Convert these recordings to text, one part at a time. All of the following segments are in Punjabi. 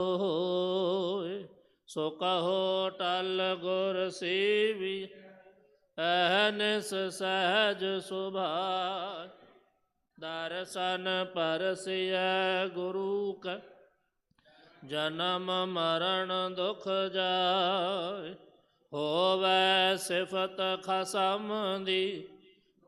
ਹੋਏ, ਸੋ ਕਹੋ ਟਲ ਗੁਰ ਸੇਵੀ, ਅਹਨਿਸ ਸਹਜ ਸੁਭਾਇ ਦਰਸ਼ਨ ਪਰਸਿਐ ਗੁਰੂ ਕ, ਜਨਮ ਮਰਨ ਦੁਖ ਜਾਏ, ਹੋਵੇ ਸਿਫਤ ਖਸਮ ਦੀ,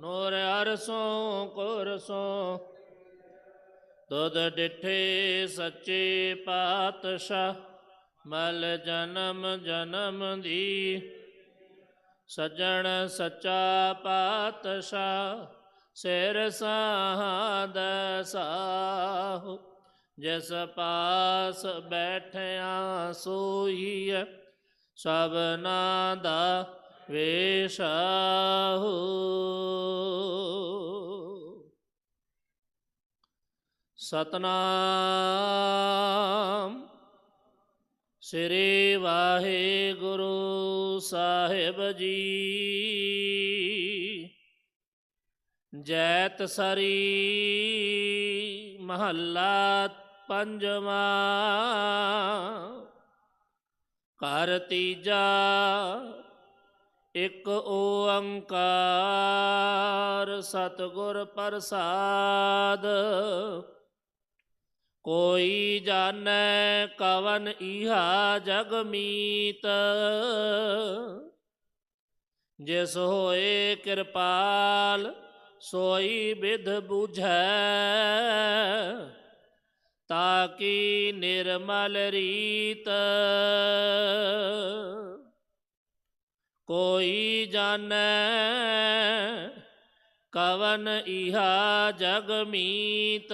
ਨੂਰ ਅਰਸੋਂ ਕੁਰਸੋਂ ਤੁਧ ਡਿਠੇ ਸੱਚੇ ਪਾਤਸ਼ਾਹ, ਮਲ ਜਨਮ ਜਨਮ ਦੀ। ਸਜਣ ਸੱਚਾ ਪਾਤਸ਼ਾਹ, ਸਿਰ ਸਾਧ ਸਾਹੁ। ਜਿਸ ਪਾਸ ਬੈਠਿਆ ਸੋਈ ਸਭਨਾ ਦਾ ਵੇਸ਼ਾਹੂ ਸਤਨਾਮ। ਸ੍ਰੀ ਵਾਹਿਗੁਰੂ ਸਾਹਿਬ ਜੀ। ਜੈਤ ਸਰੀ ਮਹੱਲਾ ਪੰਜਵਾ। ਕਰ ਤੀਜਾ ਇਕ ਓੰਕਾਰ ਸਤਿਗੁਰ ਪ੍ਰਸਾਦ। ਕੋਈ ਜਾਣੈ ਕਵਨ ਇਹਾ ਜਗ ਮੀਤ। ਜਿਸ ਹੋਏ ਕਿਰਪਾਲ, ਸੋਈ ਵਿਧ 부ਝੈ ਤਾਕੀ ਨਿਰਮਲ ਰੀਤ। ਕੋਈ ਜਾਣੈ ਕਵਨ ਇਹਾ ਜਗ ਮੀਤ।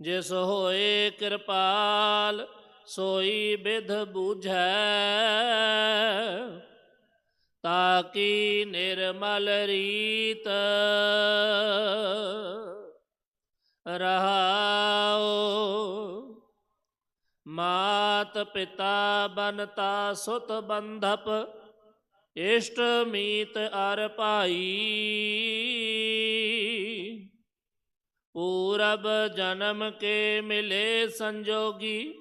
ਜਿਸ ਹੋਏ ਕਿਰਪਾਲ, ਸੋਈ ਵਿਧ 부ਝੈ ਤਾਕੀ ਨਿਰਮਲ ਰੀਤ। ਰਹਾਓ ਮਾਤ ਪਿਤਾ ਬਨਤਾ ਸੁਤ ਬੰਧਪ। ਇਸ਼ਟ ਮੀਤ ਅਰ ਭਾਈ। ਪੂਰਬ ਜਨਮ ਕੇ ਮਿਲੇ ਸੰਜੋਗੀ,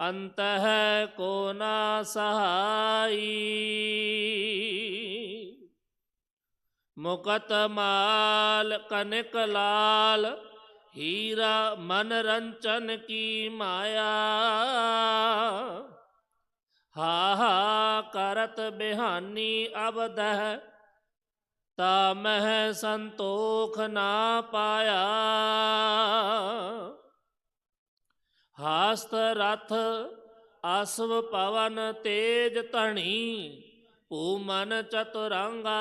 ਅੰਤ ਹੈ ਕੋ ਨਾ ਸਹਾਈ। ਮੁਕਤ ਮਾਲ ਕਨਕ ਲਾਲ, ਹੀਰਾ ਮਨ ਰੰਚਨ ਕੀ ਮਾਇਆ। ਹਾ ਹਾ ਕਰਤ ਬਿਹਾਨੀ ਅਬਦਹ, ਤਾ ਮਹਿ ਸੰਤੋਖ ਨਾ ਪਾਇਆ। ਹਾਸਤ ਰਥ ਅਸਵ ਪਵਨ ਤੇਜ ਧਣੀ ਭੂ ਮਨ ਚਤੁਰੰਗਾ।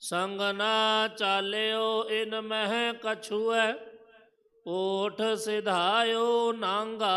ਸੰਗ ਨਾ ਚਾਲਿਓ ਇਨ ਮਹਿ ਕਛੂਐ, ਓਠ ਸਿਧਾਇਓ ਨਾਂਗਾ।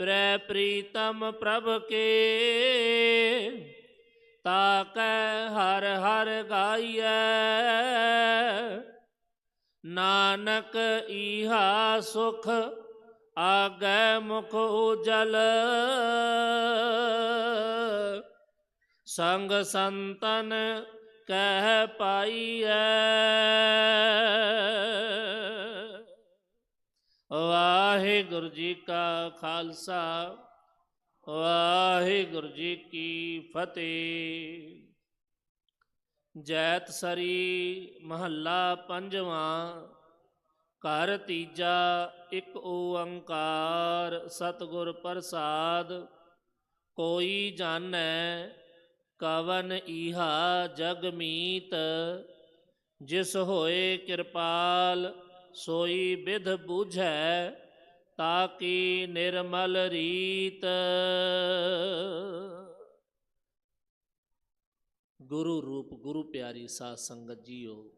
ਪ੍ਰੈ ਪ੍ਰੀਤਮ ਪ੍ਰਭ ਕੇ। ਤਾਕੈ ਹਰ ਹਰ ਗਾਈਐ। ਨਾਨਕ ਈਹਾ ਸੁਖ, ਆਗੈ ਮੁਖ ਉਜਲ। ਸੰਗ ਸੰਤਨ ਕਹਿ ਪਾਈਐ। ਵਾਹਿਗੁਰੂ ਜੀ ਕਾ ਖਾਲਸਾ, ਵਾਹਿਗੁਰੂ ਜੀ ਕੀ ਫਤਿਹ। ਜੈਤ ਸਰੀ ਮਹੱਲਾ ਪੰਜਵਾਂ, ਘਰ ਤੀਜਾ ਇੱਕ ਓੰਕਾਰ, ਸਤਿਗੁਰ ਪ੍ਰਸਾਦ, ਕੋਈ ਜਾਣੈ ਕਵਨ ਈਹਾ ਜਗਮੀਤ ਜਿਸ ਹੋਏ ਕਿਰਪਾਲ ਸੋਈ ਵਿਧ ਬੂਝੈ ਤਾਕੀ ਨਿਰਮਲ ਰੀਤ? ਗੁਰੂ ਰੂਪ, ਗੁਰੂ ਪਿਆਰੀ ਸਾਧ ਸੰਗਤ ਜੀਓ,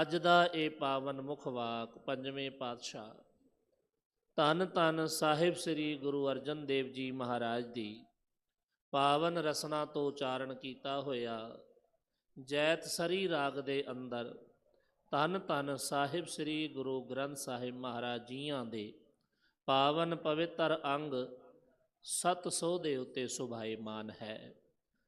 ਅੱਜ ਦਾ ਇਹ ਪਾਵਨ ਮੁਖ ਵਾਕ ਪੰਜਵੇਂ ਪਾਤਸ਼ਾਹ ਧੰਨ ਧੰਨ ਸਾਹਿਬ ਸ੍ਰੀ ਗੁਰੂ ਅਰਜਨ ਦੇਵ ਜੀ ਮਹਾਰਾਜ ਦੀ ਪਾਵਨ ਰਸਨਾ ਤੋਂ ਉਚਾਰਨ ਕੀਤਾ ਹੋਇਆ ਜੈਤ ਸਰੀ ਰਾਗ ਦੇ ਅੰਦਰ ਧੰਨ ਧੰਨ ਸਾਹਿਬ ਸ੍ਰੀ ਗੁਰੂ ਗ੍ਰੰਥ ਸਾਹਿਬ ਮਹਾਰਾਜ ਜੀਆਂ ਦੇ ਪਾਵਨ ਪਵਿੱਤਰ ਅੰਗ ਸਤ ਸੋ ਦੇ ਉੱਤੇ ਸੁਭਾਏਮਾਨ ਹੈ।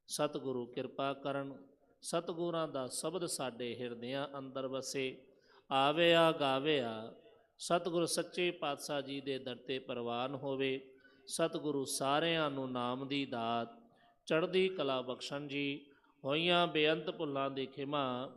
ਸਤਿਗੁਰੂ ਕਿਰਪਾ ਕਰਨ, ਸਤਿਗੁਰਾਂ ਦਾ ਸ਼ਬਦ ਸਾਡੇ ਹਿਰਦਿਆਂ ਅੰਦਰ ਵਸੇ, ਆਵਿਆ ਗਾਵਿਆ। ਸਤਿਗੁਰ ਸੱਚੇ ਪਾਤਸ਼ਾਹ ਜੀ ਦੇ ਦਰ ਤੇ ਪ੍ਰਵਾਨ ਹੋਵੇ। ਸਤਿਗੁਰੂ ਸਾਰਿਆਂ ਨੂੰ ਨਾਮ ਦੀ ਦਾਤ, ਚੜ੍ਹਦੀ ਕਲਾ ਬਖਸ਼ਣ ਜੀ, ਹੋਈਆਂ ਬੇਅੰਤ ਭੁੱਲਾਂ ਦੀ ਖਿਮਾ